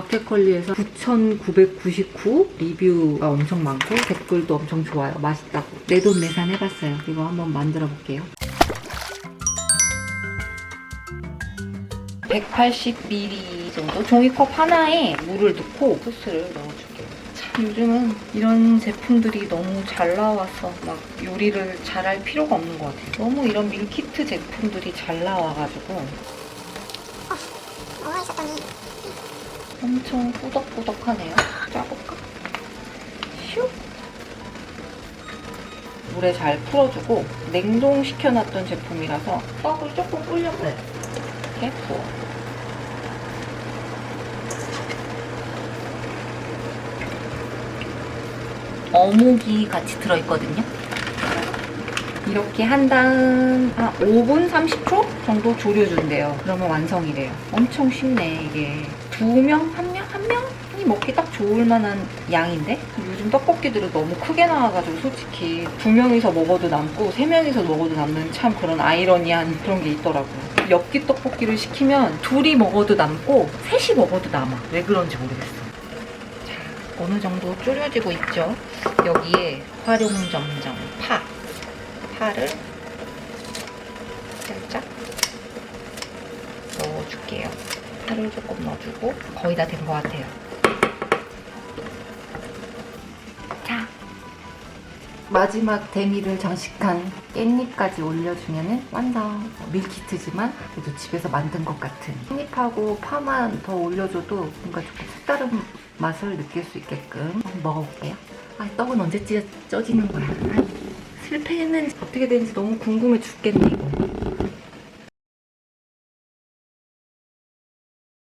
마켓컬리에서 9,999 리뷰가 엄청 많고 댓글도 엄청 좋아요. 맛있다고. 내 돈 내산 해봤어요. 이거 한번 만들어 볼게요. 180ml 정도 종이컵 하나에 물을 넣고 소스를 넣어줄게요. 참 요즘은 이런 제품들이 너무 잘 나와서 막 요리를 잘할 필요가 없는 것 같아요. 너무 이런 밀키트 제품들이 잘 나와가지고 있었더니 엄청 꾸덕꾸덕하네요. 짜볼까? 슉! 물에 잘 풀어주고 냉동시켜놨던 제품이라서 떡을 조금 불려서 이렇게 부어. 어묵이 같이 들어있거든요. 이렇게 한 다음 한 5분 30초 정도 졸여준대요. 그러면 완성이래요. 엄청 쉽네 이게. 두 명, 한 명, 한 명이 먹기 딱 좋을 만한 양인데 요즘 떡볶이들은 너무 크게 나와가지고 솔직히 두 명이서 먹어도 남고 세 명이서 먹어도 남는 참 그런 아이러니한 그런 게 있더라고요. 엽기 떡볶이를 시키면 둘이 먹어도 남고 셋이 먹어도 남아. 왜 그런지 모르겠어. 자, 어느 정도 졸여지고 있죠. 여기에 활용점정 파. 파를 살짝 넣어줄게요. 파를 조금 넣어주고 거의 다 된 것 같아요. 자, 마지막 데미를 장식한 깻잎까지 올려주면 완성! 밀키트지만 그래도 집에서 만든 것 같은 깻잎하고 파만 더 올려줘도 뭔가 조금 색다른 맛을 느낄 수 있게끔 먹어볼게요. 아, 떡은 언제 찢어, 쪄지는 거야? 아, 실패는 어떻게 되는지 너무 궁금해 죽겠네, 이거.